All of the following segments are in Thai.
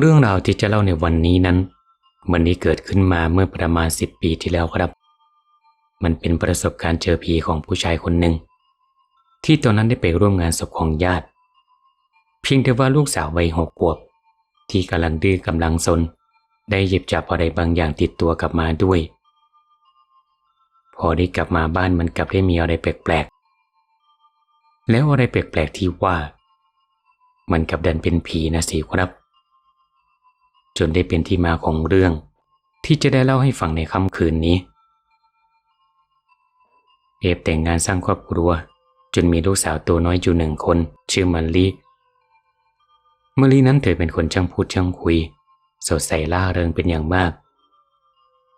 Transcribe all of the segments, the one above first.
เรื่องราวที่จะเล่าในวันนี้นั้น มันนี้เกิดขึ้นมาเมื่อประมาณสิบปีที่แล้วครับ มันเป็นประสบการณ์เจอผีของผู้ชายคนหนึ่ง ที่ตอนนั้นได้ไปร่วมงานศพของญาติ เพียงแต่ว่าลูกสาววัยหกขวบ ที่กำลังดื้อกำลังซน ได้หยิบจับอะไรบางอย่างติดตัวกลับมาด้วย พอได้กลับมาบ้านมันกลับได้มีอะไรแปลกๆแล้วอะไรแปลกๆที่ว่า มันกลับดันเป็นผีนะสิครับ จนได้เป็นที่มาของเรื่อง ที่จะได้เล่าให้ฟังในค่ำคืนนี้ เอฟแต่งงานสร้างครอบครัว จนมีลูกสาวตัวน้อยอยู่หนึ่งคน ชื่อมันลีมลีนั้นเธอเป็นคนช่างพูดช่างคุย สดใสล่าเริงเป็นอย่างมาก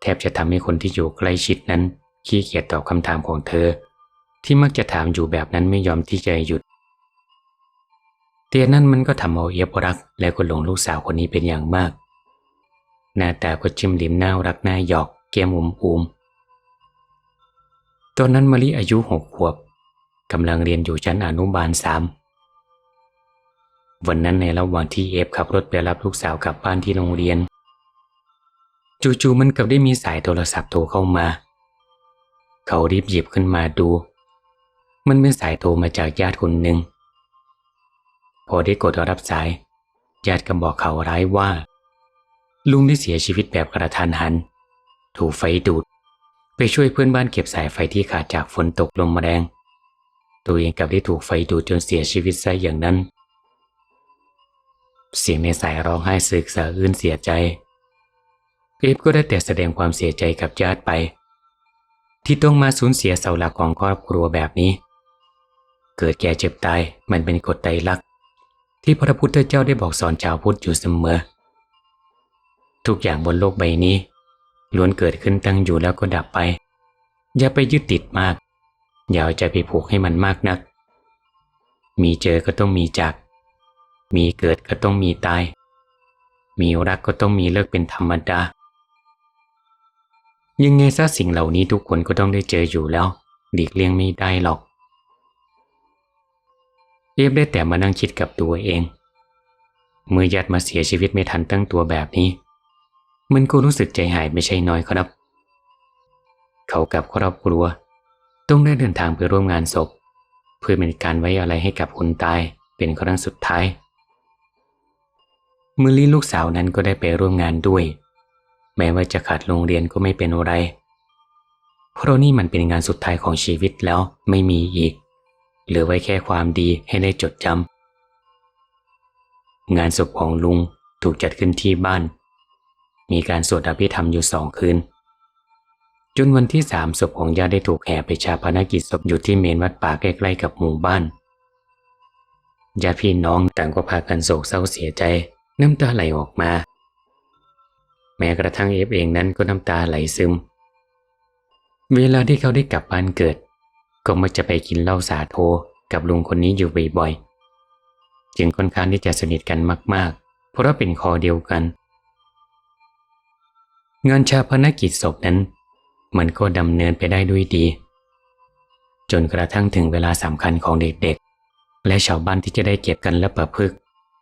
แทบจะทำให้คนที่อยู่ใกล้ชิดนั้น ขี้เกียจตอบคำถามของเธอ ที่มักจะถามอยู่แบบนั้นไม่ยอมที่จะหยุด เตียนั้นมันก็ทำเอาเอียบรักและก็หลงลูกสาวคนนี้เป็นอย่างมาก หน้าตาก็จิ้มลิ้มน่ารักน่าหยอกแก้มอุมอุมตอนนั้นมะลิอายุหกขวบกำลังเรียนอยู่ชั้นอนุบาลสามวันนั้นในระหว่างที่เอฟขับรถไปรับลูกสาวกลับบ้านที่โรงเรียน จู่ๆมันกับได้มีสายโทรศัพท์โทรเข้ามา เขารีบหยิบขึ้นมาดู มันเป็นสายโทรมาจากญาติคนหนึ่ง พอได้กดรับสาย ญาติก็บอกเขาร้ายว่า ลุงได้เสียชีวิตแบบกระทันหัน ถูกไฟดูด ไปช่วยเพื่อนบ้านเก็บสายไฟที่ขาดจากฝนตกลมแรง ตัวเองกับได้ถูกไฟดูดจนเสียชีวิตซะอย่างนั้น เสียงในสายร้องไห้สึกสะอื้นเสียใจเอฟก็ได้แต่แสดงความเสียใจกับญาติไป ที่ต้องมาสูญเสียเสาหลักของครอบครัวแบบนี้ เกิดแก่เจ็บตายมันเป็นกฎไตรลักษณ์ที่พระพุทธเจ้าได้บอกสอนชาวพุทธอยู่เสมอ ทุกอย่างบนโลกใบนี้ ล้วนเกิดขึ้นตั้งอยู่แล้วก็ดับไป อย่าไปยึดติดมาก อย่าเอาใจไปผูกให้มันมากนัก มีเจอก็ต้องมีจาก มีเกิดก็ต้องมีตาย มีรักก็ต้องมีเลิกเป็นธรรมดา ยังไงซะสิ่งเหล่านี้ทุกคนก็ต้องได้เจออยู่แล้ว หลีกเลี่ยงไม่ได้หรอกเอฟได้แต่มานั่งคิดกับตัวเอง เมื่อญาติมาเสียชีวิตไม่ทันตั้งตัวแบบนี้ มันก็รู้สึกใจหายไม่ใช่น้อยครับ เขากับครอบครัว ต้องได้เดินทางไปร่วมงานศพ เพื่อเป็นการไว้อะไรให้กับคนตายเป็นครั้งสุดท้ายมือลี่ลูกสาวนั้นก็ได้ไปร่วมงานด้วย แม้ว่าจะขาดโรงเรียนก็ไม่เป็นอะไร เพราะนี่มันเป็นงานสุดท้ายของชีวิตแล้วไม่มีอีก เหลือไว้แค่ความดีให้ได้จดจำงานศพของลุงถูกจัดขึ้นที่บ้าน มีการสวดอภิธรรมอยู่สองคืน จนวันที่สามศพของญาติได้ถูกแห่ไปชาปนกิจศพอยู่ที่เมนวัดป่าใกล้ๆกับหมู่บ้านญาติพี่น้องต่างก็พากันโศกเศร้าเสียใจ น้ำตาไหลออกมา แม้กระทั่งเอฟเองนั้นก็น้ำตาไหลซึม เวลาที่เขาได้กลับบ้านเกิด ก็มักจะไปกินเหล้าสาโทกับลุงคนนี้อยู่บ่อยๆจึงค่อนข้างที่จะสนิทกันมากๆ เพราะเป็นคอเดียวกัน งานชาพนกิจศพนั้น มันก็ดำเนินไปได้ด้วยดี จนกระทั่งถึงเวลาสำคัญของเด็กๆ และชาวบ้านที่จะได้เก็บกันและประพฤก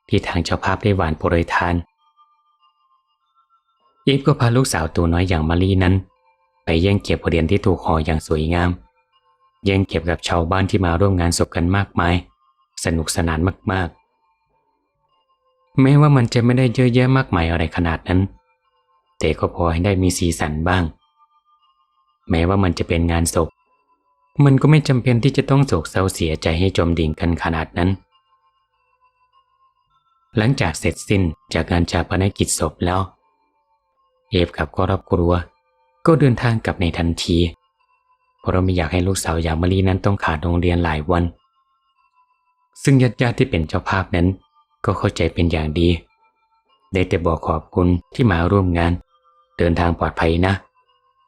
ที่ทางเจ้าภาพได้หวานโปรยทาน อีฟก็พาลูกสาวตัวน้อยอย่างมารีนั้น ไปแย่งเก็บเหรียญที่ถูกห่ออย่างสวยงาม แย่งเก็บกับชาวบ้านที่มาร่วมงานศพกันมากมาย สนุกสนานมากๆ แม้ว่ามันจะไม่ได้เยอะแยะมากมายอะไรขนาดนั้น แต่ก็พอให้ได้มีสีสันบ้าง แม้ว่ามันจะเป็นงานศพ มันก็ไม่จำเป็นที่จะต้องโศกเศร้าเสียใจให้จมดิ่งกันขนาดนั้น หลังจากเสร็จสิ้นจากงานชาปนกิจศพแล้ว เอฟกับครอบครัว ก็เดินทางกลับในทันที เพราะไม่อยากให้ลูกสาวอย่างมารีนั้นต้องขาดโรงเรียนหลายวัน ซึ่งญาติญาติที่เป็นเจ้าภาพนั้น ก็เข้าใจเป็นอย่างดีได้แต่บอกขอบคุณที่มาร่วมงาน เดินทางปลอดภัยนะ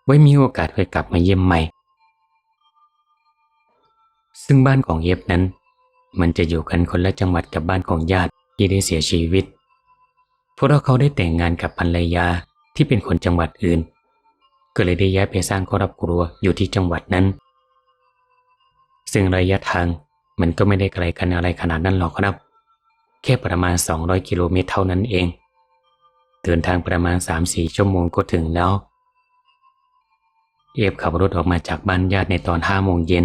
ไว้มีโอกาสค่อยกลับมาเยี่ยมใหม่ ซึ่งบ้านของเย็บนั้น มันจะอยู่กันคนละจังหวัดกับบ้านของญาติที่ได้เสียชีวิตเพราะเขาได้แต่งงานกับภรรยาที่เป็นคนจังหวัดอื่น ก็เลยได้ย้ายไปสร้างครอบครัวอยู่ที่จังหวัดนั้น ซึ่งระยะทางมันก็ไม่ได้ไกลกันอะไรขนาดนั้นหรอกครับ แค่ประมาณ 200 กิโลเมตรเท่านั้นเอง เดินทางประมาณสามสี่ชั่วโมงก็ถึงแล้ว เอฟขับรถออกมาจากบ้านญาติในตอนห้าโมงเย็น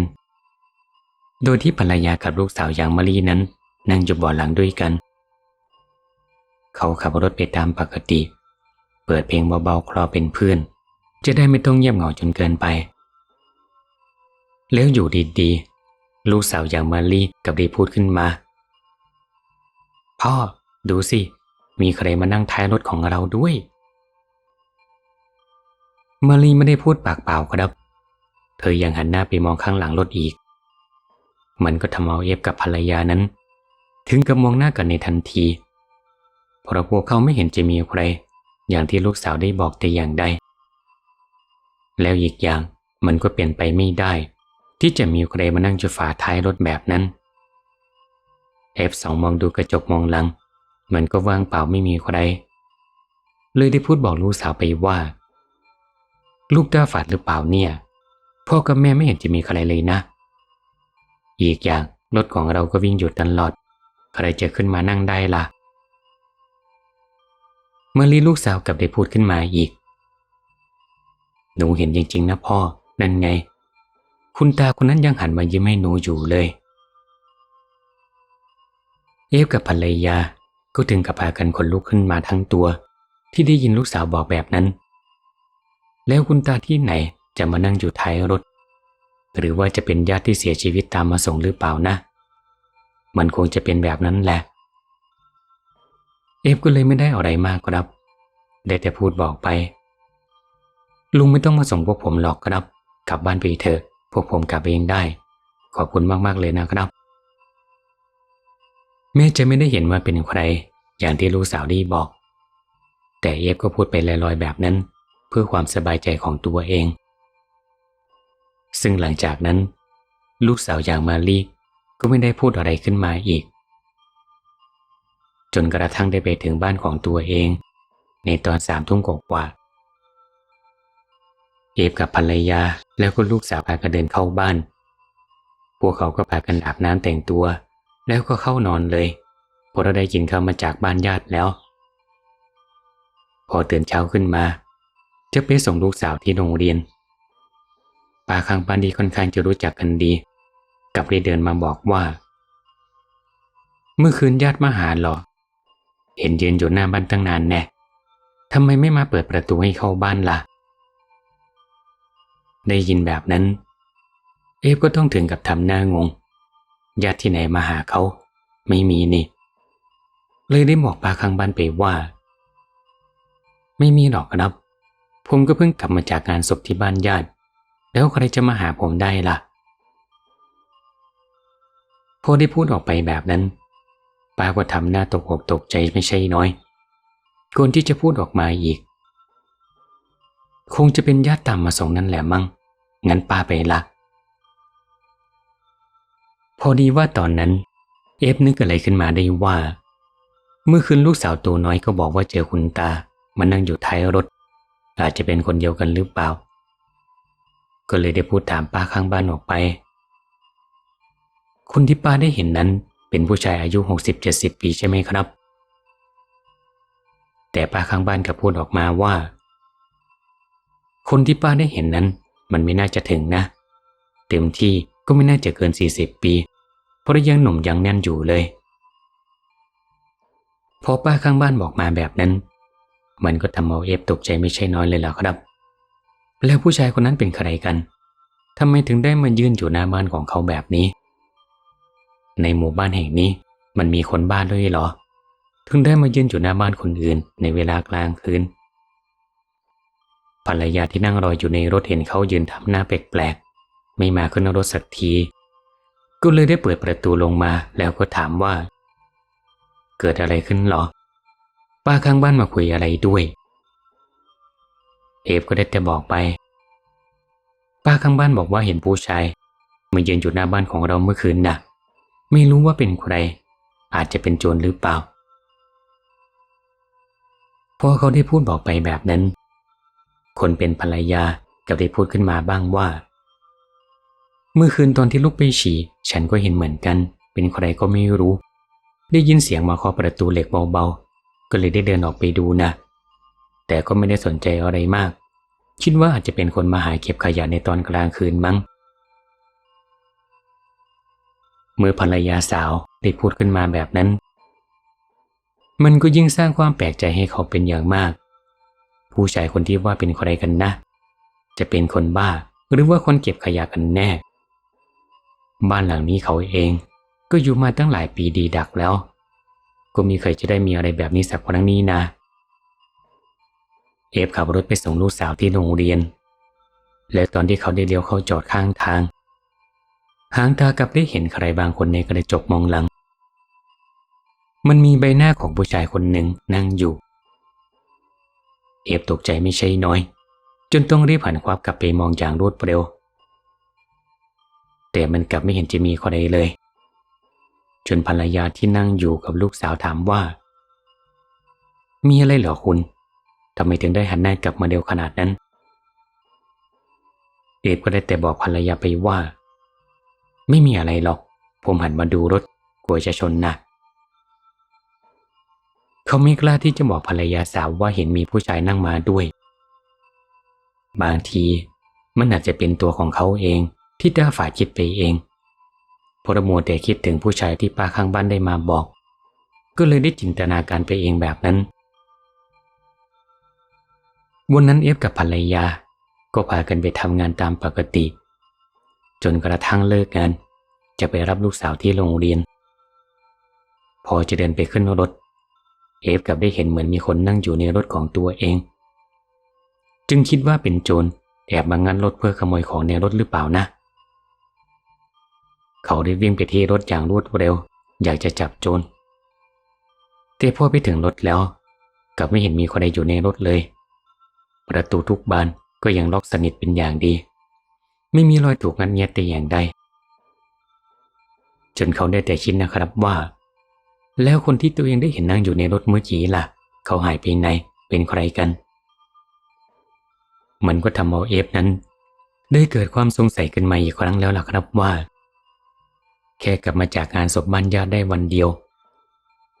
โดยที่ภรรยากับลูกสาวอย่างมารีนั้น นั่งอยู่เบาะหลังด้วยกัน เขาขับรถไปตามปกติ เปิดเพลงเบาๆคลอเป็นเพื่อน จะได้ไม่ต้องเงียบเหงาจนเกินไป แล้วอยู่ดีๆ ลูกสาวอย่างมารีกับด้พูดขึ้นมา พ่อดูสิ มีใครมานั่งท้ายรถของเราด้วยมารีไม่ได้พูดปากเปล่าครับ เธอยังหันหน้าไปมองข้างหลังรถอีก มันก็ทำเอาเอฟกับภรรยานั้น ถึงกับมองหน้ากันในทันทีเพราะพวกเขาไม่เห็นจะมีใคร อย่างที่ลูกสาวได้บอกแต่อย่างใด แล้วอีกอย่างมันก็เปลี่ยนไปไม่ได้ ที่จะมีใครมานั่งจะฝาท้ายรถแบบนั้น F2 มองดูกระจกมองหลัง มันก็ว่างเปล่าไม่มีใคร เลยได้พูดบอกลูกสาวไปว่า ลูกตาฝาดหรือเปล่าเนี่ย พ่อกับแม่ไม่เห็นจะมีใครเลยนะ อีกอย่างรถของเราก็วิ่งหยุดตลอด ใครจะขึ้นมานั่งได้ล่ะเมื่อลีลูกสาวกลับได้พูดขึ้นมาอีก หนูเห็นจริงๆนะพ่อ นั่นไง คุณตาคนนั้นยังหันมายิ้มให้หนูอยู่เลย เอฟกับภรรยา ก็ถึงกับพากันขนลุกขึ้นมาทั้งตัว ที่ได้ยินลูกสาวบอกแบบนั้น แล้วคุณตาที่ไหนจะมานั่งอยู่ท้ายรถ หรือว่าจะเป็นญาติที่เสียชีวิตตามมาส่งหรือเปล่านะ มันคงจะเป็นแบบนั้นแหละ เอฟก็เลยไม่ได้อะไรมากครับ ได้แต่พูดบอกไป ลุงไม่ต้องมาส่งพวกผมหรอกครับ กลับบ้านไปเถอะ พวกผมกลับเองได้ ขอบคุณมากๆเลยนะครับ แม่จะไม่ได้เห็นว่าเป็นใคร อย่างที่ลูกสาวด้บอก แต่เอฟก็พูดไปลอยๆแบบนั้น เพื่อความสบายใจของตัวเอง ซึ่งหลังจากนั้น ลูกสาวอย่างมาลีก็ไม่ได้พูดอะไรขึ้นมาอีก จนกระทั่งได้ไปถึงบ้านของตัวเอง ในตอนสามทุ่มกว่าเอฟกับภรรยาแล้วก็ลูกสาวพากันเดินเข้าบ้าน พวกเขาก็พากันอาบน้ำแต่งตัว แล้วก็เข้านอนเลยเพราะเราได้กินข้าวมาจากบ้านญาติแล้ว พอตื่นเช้าขึ้นมา จะไปส่งลูกสาวที่โรงเรียนป้าข้างบ้านดีค่อนข้างจะรู้จักกันดี กับได้เดินมาบอกว่า เมื่อคืนญาติมาหาหรอ เห็นยืนอยู่หน้าบ้านตั้งนานแน่ทำไมไม่มาเปิดประตูให้เข้าบ้านล่ะ ได้ยินแบบนั้น เอฟก็ต้องถึงกับทำหน้างง ญาติที่ไหนมาหาเขา ไม่มีนี่ เลยได้บอกป้าข้างบ้านไปว่า ไม่มีหรอกครับ ผมก็เพิ่งกลับมาจากงานศพที่บ้านญาติ แล้วใครจะมาหาผมได้ล่ะพอได้พูดออกไปแบบนั้นป้าก็ทำหน้าตกอกตกใจไม่ใช่น้อยก่อนที่จะพูดออกมาอีก คงจะเป็นญาติตามมาส่งนั่นแหละมั้งงั้นป้าไปละ พอดีว่าตอนนั้น เอฟนึกอะไรขึ้นมาได้ว่า เมื่อคืนลูกสาวตัวน้อยก็บอกว่าเจอคุณตามานั่งอยู่ท้ายรถ อาจจะเป็นคนเดียวกันหรือเปล่า ก็เลยได้พูดถามป้าข้างบ้านออกไป คนที่ป้าได้เห็นนั้นเป็นผู้ชายอายุ 60-70 ปีใช่ไหมครับ แต่ป้าข้างบ้านก็พูดออกมาว่า คนที่ป้าได้เห็นนั้นมันไม่น่าจะถึงนะ เต็มที่ ก็ไม่น่าจะเกิน 40 ปี เพราะยังหนุ่มยังแน่นอยู่เลย พอป้าข้างบ้านบอกมาแบบนั้น มันก็ทำเอาเอฟตกใจไม่ใช่น้อยเลยล่ะครับ แล้วผู้ชายคนนั้นเป็นใครกันทำไมถึงได้มายืนอยู่หน้าบ้านของเขาแบบนี้ ในหมู่บ้านแห่งนี้มันมีคนบ้านด้วยเหรอ ถึงได้มายืนอยู่หน้าบ้านคนอื่นในเวลากลางคืนภรรยาที่นั่งรออยู่ในรถเห็นเขายืนทำหน้าแปลก ไม่มาขึ้นรถสักที ก็เลยได้เปิดประตูลงมาแล้วก็ถามว่า เกิดอะไรขึ้นหรอ ป้าข้างบ้านมาคุยอะไรด้วย เอฟก็ได้แต่บอกไป ป้าข้างบ้านบอกว่าเห็นผู้ชายมายืนอยู่หน้าบ้านของเราเมื่อคืนน่ะ ไม่รู้ว่าเป็นใคร อาจจะเป็นโจรหรือเปล่าพอเขาได้พูดบอกไปแบบนั้น คนเป็นภรรยากับได้พูดขึ้นมาบ้างว่า เมื่อคืนตอนที่ลุกไปฉี่ ฉันก็เห็นเหมือนกัน เป็นใครก็ไม่รู้ ได้ยินเสียงมาเคาะประตูเหล็กเบาๆ ก็เลยได้เดินออกไปดูนะ แต่ก็ไม่ได้สนใจอะไรมาก คิดว่าอาจจะเป็นคนมาหาเก็บขยะในตอนกลางคืนมั้ง เมื่อภรรยาสาวได้พูดขึ้นมาแบบนั้น มันก็ยิ่งสร้างความแปลกใจให้เขาเป็นอย่างมาก ผู้ชายคนที่ว่าเป็นใครกันนะ จะเป็นคนบ้าหรือว่าคนเก็บขยะกันแน่ บ้านหลังนี้เขาเอง ก็อยู่มาตั้งหลายปีดีดักแล้ว ก็มีใครจะได้มีอะไรแบบนี้สักครั้งนี้นะ เอฟขับรถไปส่งลูกสาวที่โรงเรียน และตอนที่เขาได้เลี้ยวเข้าจอดข้างทาง หางตากลับได้เห็นใครบางคนในกระจกมองหลัง มันมีใบหน้าของผู้ชายคนหนึ่งนั่งอยู่ เอฟตกใจไม่ใช่น้อย จนต้องรีบหันควับกลับไปมองอย่างรวดเร็ว แต่มันกลับไม่เห็นจะมีใครเลย จนภรรยาที่นั่งอยู่กับลูกสาวถามว่า มีอะไรเหรอคุณทำไมถึงได้หันหน้ากลับมาเร็วขนาดนั้นเอฟก็ได้แต่บอกภรรยาไปว่า ไม่มีอะไรหรอก ผมหันมาดูรถกลัวจะชนนะเขาไม่กล้าที่จะบอกภรรยาสาวว่าเห็นมีผู้ชายนั่งมาด้วย บางทีมันอาจจะเป็นตัวของเขาเอง ที่ด้าฝ่ายคิดไปเองพระมัวแต่คิดถึงผู้ชายที่ป้าข้างบ้านได้มาบอก ก็เลยได้จินตนาการไปเองแบบนั้น วันนั้นเอฟกับภรรยา ก็พากันไปทำงานตามปกติ จนกระทั่งเลิกงาน จะไปรับลูกสาวที่โรงเรียน พอจะเดินไปขึ้นรถ เอฟกับได้เห็นเหมือนมีคนนั่งอยู่ในรถของตัวเอง จึงคิดว่าเป็นโจรแอบมางัดรถเพื่อขโมยของในรถหรือเปล่านะ เขาได้วิ่งไปที่รถอย่างรวดเร็ว อยากจะจับโจรแต่พอไปถึงรถแล้วกลับไม่เห็นมีคนใดอยู่ในรถเลย ประตูทุกบานก็ยังล็อกสนิทเป็นอย่างดี ไม่มีรอยถูกงัดแงะแต่อย่างใดจนเขาได้แต่คิดนะครับว่า แล้วคนที่ตัวเองได้เห็นนั่งอยู่ในรถเมื่อกี้ล่ะ เขาหายไปไหนเป็นใครกัน มันก็ทำเอาเอฟนั้น ได้เกิดความสงสัยขึ้นมาอีกครั้งแล้วล่ะครับว่า แค่กลับมาจากงานศพบ้านญาติได้วันเดียว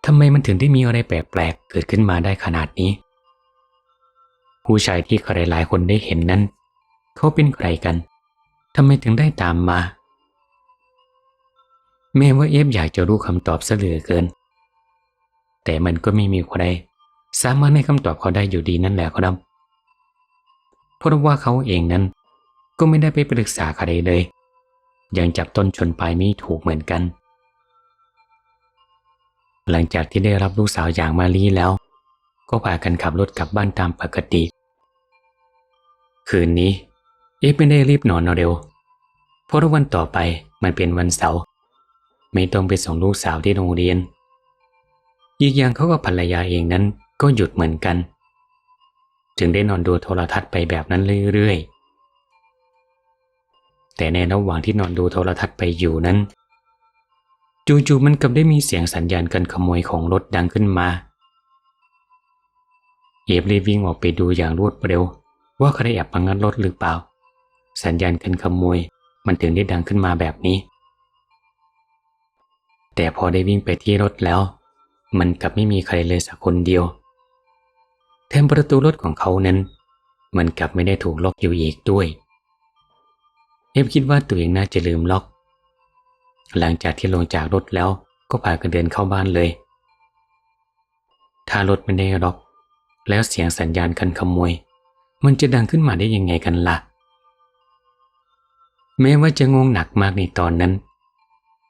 ทำไมมันถึงได้มีอะไรแปลกๆเกิดขึ้นมาได้ขนาดนี้ ผู้ชายที่ใครหลายคนได้เห็นนั้น เขาเป็นใครกันทำไมถึงได้ตามมา แม้ว่าเอฟอยากจะรู้คำตอบซะเหลือเกิน แต่มันก็ไม่มีใครสามารถให้คำตอบเขาได้อยู่ดีนั่นแหละครับเพราะว่าเขาเองนั้นก็ไม่ได้ไปปรึกษาใครเลย ยังจับต้นชนปลายไม่ถูกเหมือนกัน หลังจากที่ได้รับลูกสาวอย่างมาลีแล้ว ก็พากันขับรถกลับบ้านตามปกติ คืนนี้ เอฟไม่ได้รีบนอนเร็ว เพราะวันต่อไปมันเป็นวันเสาร์ไม่ต้องไปส่งลูกสาวที่โรงเรียน อีกอย่างเขากับภรรยาเองนั้นก็หยุดเหมือนกัน จึงได้นอนดูโทรทัศน์ไปแบบนั้นเรื่อยๆ แต่ในระหว่างที่นอนดูโทรทัศน์ไปอยู่นั้น จู่ๆมันกลับได้มีเสียงสัญญาณการขโมยของรถดังขึ้นมาเอฟรีบวิ่งออกไปดูอย่างรวดเร็ว ว่าใครแอบมางัดรถหรือเปล่า สัญญาณการขโมยมันถึงได้ดังขึ้นมาแบบนี้ แต่พอได้วิ่งไปที่รถแล้ว มันกลับไม่มีใครเลยสักคนเดียวแถมประตูรถของเขานั้น มันกลับไม่ได้ถูกล็อกอยู่อีกด้วย เอฟคิดว่าตัวเองน่าจะลืมล็อก หลังจากที่ลงจากรถแล้วก็พากันเดินเข้าบ้านเลย ถ้ารถไม่ได้ล็อก แล้วเสียงสัญญาณคันขโมย มันจะดังขึ้นมาได้ยังไงกันละ่ะ แม้ว่าจะงงหนักมากในตอนนั้น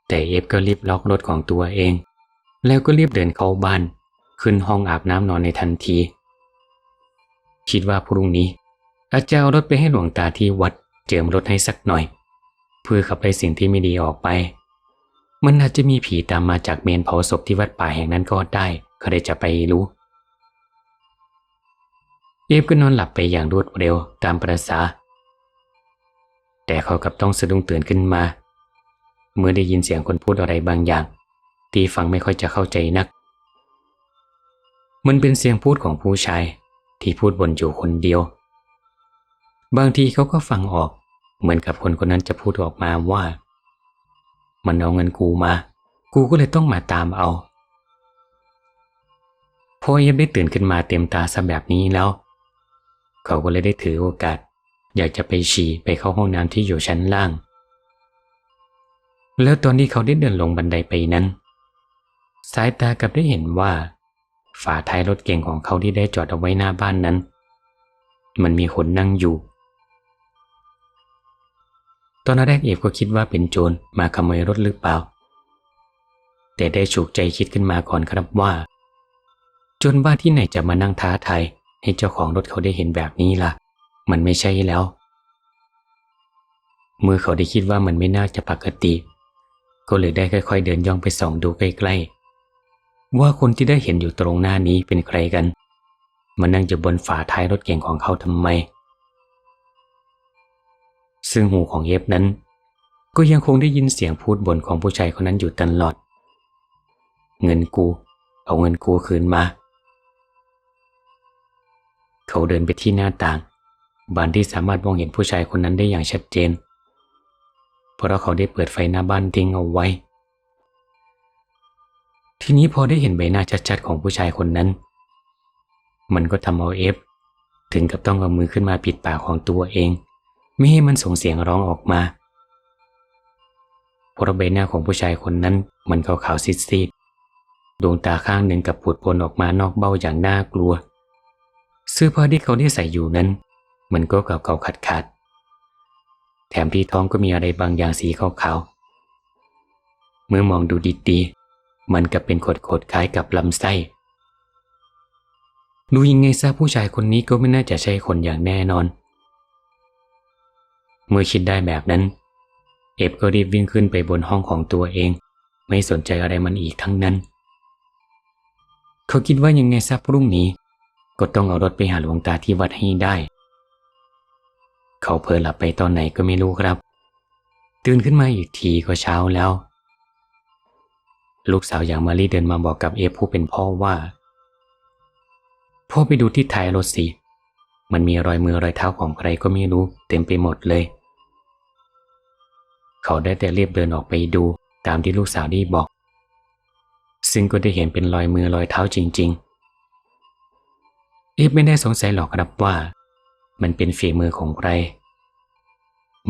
แต่เอฟก็รีบล็อกรถของตัวเอง แล้วก็รีบเดินเข้าบ้าน ขึ้นห้องอาบน้ำนอนในทันที คิดว่าพรุ่งนี้อาจจะเอารถไปให้หลวงตาที่วัด เจิมรถให้สักหน่อย เพื่อขับไล่สิ่งที่ไม่ดีออกไป มันอาจจะมีผีตามมาจากเมนเผาศพที่วัดป่าแห่งนั้นก็ได้ใครจะไปรู้ เอฟก็นอนหลับไปอย่างรวดเร็วตามประษา แต่เขากับต้องสะดุ้งตื่นขึ้นมา เมื่อได้ยินเสียงคนพูดอะไรบางอย่างที่ฟังไม่ค่อยจะเข้าใจนัก มันเป็นเสียงพูดของผู้ชายที่พูดบนอยู่คนเดียว บางทีเขาก็ฟังออก เหมือนกับคนคนนั้นจะพูดออกมาว่า มันเอาเงินกูมา กูก็เลยต้องมาตามเอาพอเอฟได้ตื่นขึ้นมาเต็มตาซะแบบนี้แล้ว เขาก็เลยได้ถือโอกาส อยากจะไปฉี่ไปเข้าห้องน้ำที่อยู่ชั้นล่าง แล้วตอนที่เขาได้เดินลงบันไดไปนั้น สายตากลับได้เห็นว่า ฝาท้ายรถเก๋งของเขาที่ได้จอดเอาไว้หน้าบ้านนั้น มันมีคนนั่งอยู่ ตอนแรกเอฟก็คิดว่าเป็นโจรมาขโมยรถหรือเปล่า แต่ได้ฉุกใจคิดขึ้นมาก่อนครับว่า โจรบ้าที่ไหนจะมานั่งท้าทายให้เจ้าของรถเขาได้เห็นแบบนี้ล่ะ มันไม่ใช่แล้ว เมื่อเขาได้คิดว่ามันไม่น่าจะปกติ ก็เลยได้ค่อย ๆ เดินย่องไปส่องดูใกล้ๆ ว่าคนที่ได้เห็นอยู่ตรงหน้านี้เป็นใครกันมานั่งอยู่บนฝาท้ายรถเก๋งของเขาทำไม ซึ่งหูของเอฟนั้น ก็ยังคงได้ยินเสียงพูดบ่นของผู้ชายคนนั้นอยู่ตลอด เงินกู เอาเงินกูคืนมา เขาเดินไปที่หน้าต่าง บานที่สามารถมองเห็นผู้ชายคนนั้นได้อย่างชัดเจน เพราะเขาได้เปิดไฟหน้าบ้านทิ้งเอาไว้ ทีนี้พอได้เห็นใบหน้าชัดๆของผู้ชายคนนั้น มันก็ทำเอาเอฟถึงกับต้องเอามือขึ้นมาปิดปากของตัวเอง ไม่ให้มันส่งเสียงร้องออกมาเพราะใบหน้าของผู้ชายคนนั้นมันขาวๆซีดๆดวงตาข้างหนึ่งกับผุดพลออกมานอกเบ้าอย่างน่ากลัว เสื้อผ้าที่เขาได้ใส่อยู่นั้น มันก็เก่าๆขาดๆแถมที่ท้องก็มีอะไรบางอย่างสีขาวๆเมื่อมองดูดีๆมันกับเป็นขดๆคล้ายกับลำไส้ดูยังไงซะผู้ชายคนนี้ก็ไม่น่าจะใช่คนอย่างแน่นอนเเมื่อคิดได้แบบนั้น เอฟก็รีบวิ่งขึ้นไปบนห้องของตัวเอง ไม่สนใจอะไรมันอีกทั้งนั้น เขาคิดว่ายังไงซะพรุ่งนี้ ก็ต้องเอารถไปหาหลวงตาที่วัดให้ได้ เขาเพลอหลับไปตอนไหนก็ไม่รู้ครับ ตื่นขึ้นมาอีกทีก็เช้าแล้ว ลูกสาวอย่างมารีเดินมาบอกกับเอฟผู้เป็นพ่อว่า พ่อไปดูที่ท้ายรถสิ มันมีรอยมือรอยเท้าของใครก็ไม่รู้เต็มไปหมดเลย เขาได้แต่เรียบเดินออกไปดูตามที่ลูกสาวได้บอก ซึ่งก็ได้เห็นเป็นรอยมือรอยเท้าจริง ๆ เอฟไม่ได้สงสัยหรอกครับว่า มันเป็นฝีมือของใคร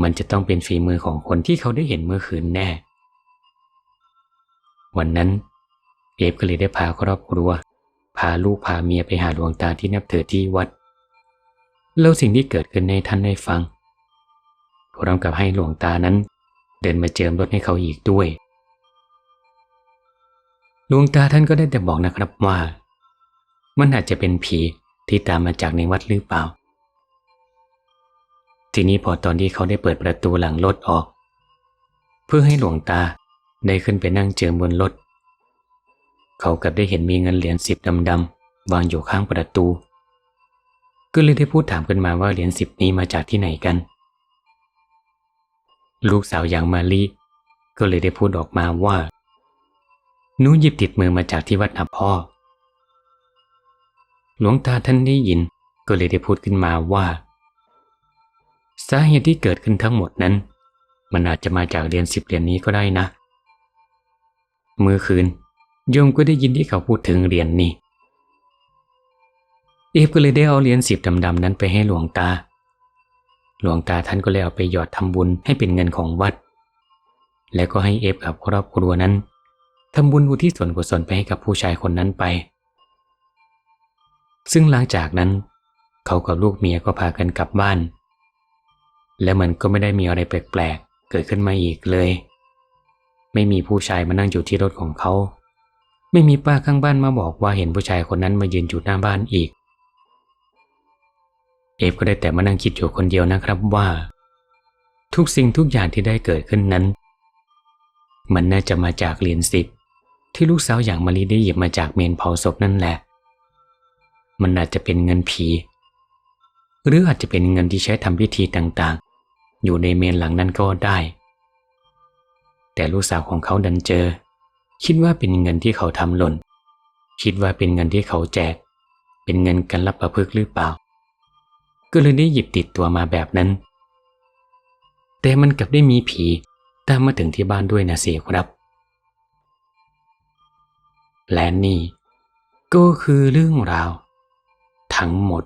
มันจะต้องเป็นฝีมือของคนที่เขาได้เห็นเมื่อคืนแน่ วันนั้น เอฟก็เลยได้พาครอบครัว พาลูกพาเมียไปหาดวงตาที่นับถือที่วัด แล้วสิ่งที่เกิดขึ้นในท่านได้ฟังพร้อมกับให้หลวงตานั้น เดินมาเจิมรถให้เขาอีกด้วยหลวงตาท่านก็ได้แต่บอกนะครับว่า มันอาจจะเป็นผีที่ตามมาจากในวัดหรือเปล่า ทีนี้พอตอนที่เขาได้เปิดประตูหลังรถออก เพื่อให้หลวงตาได้ขึ้นไปนั่งเจิมบนรถ เขากลับได้เห็นมีเงินเหรียญสิบดำๆวางอยู่ข้างประตู ก็เลยได้พูดถามกันมาว่าเหรียญสิบนี้มาจากที่ไหนกัน ลูกสาวอย่างมาลีก็เลยได้พูดออกมาว่าหนูหยิบติดมือมาจากที่วัดนับพ่อ หลวงตาท่านได้ยินก็เลยได้พูดขึ้นมาว่า สาเหตุที่เกิดขึ้นทั้งหมดนั้น มันอาจจะมาจากเหรียญสิบเหรียญนี้ก็ได้นะ เมื่อคืนโยมก็ได้ยินที่เขาพูดถึงเหรียญนนี้ อฟก็เลยได้เอาเหรียญสิบดำๆนั้นไปให้หลวงตา หลวงตาท่านก็เลยเอาไปหยอดทำบุญให้เป็นเงินของวัด แล้วก็ให้เอฟกับครอบครัวนั้นทำบุญอุทิศส่วนกุศลไปให้กับผู้ชายคนนั้นไป ซึ่งหลังจากนั้น เขากับลูกเมียก็พากันกลับบ้าน และมันก็ไม่ได้มีอะไรแปลกๆ เกิดขึ้นมาอีกเลย ไม่มีผู้ชายมานั่งอยู่ที่รถของเขา ไม่มีป้าข้างบ้านมาบอกว่าเห็นผู้ชายคนนั้นมายืนอยู่หน้าบ้านอีก เอฟก็ได้แต่มานั่งคิดอยู่คนเดียวนะครับว่า ทุกสิ่งทุกอย่างที่ได้เกิดขึ้นนั้น มันน่าจะมาจากเหรียญสิบที่ลูกสาวอย่างมารีได้หยิบมาจากเมนเผาศพนั่นแหละ มันอาจจะเป็นเงินผี หรืออาจจะเป็นเงินที่ใช้ทำพิธีต่างๆ อยู่ในเมนหลังนั้นก็ได้ แต่ลูกสาวของเขาดันเจอ คิดว่าเป็นเงินที่เขาทำหล่น คิดว่าเป็นเงินที่เขาแจก เป็นเงินกันรับประพฤกหรือเปล่า ก็เลยได้หยิบติดตัวมาแบบนั้น แต่มันกลับได้มีผีตามมาถึงที่บ้านด้วยนะเสียครับ และนี่ก็คือเรื่องราว ทั้งหมด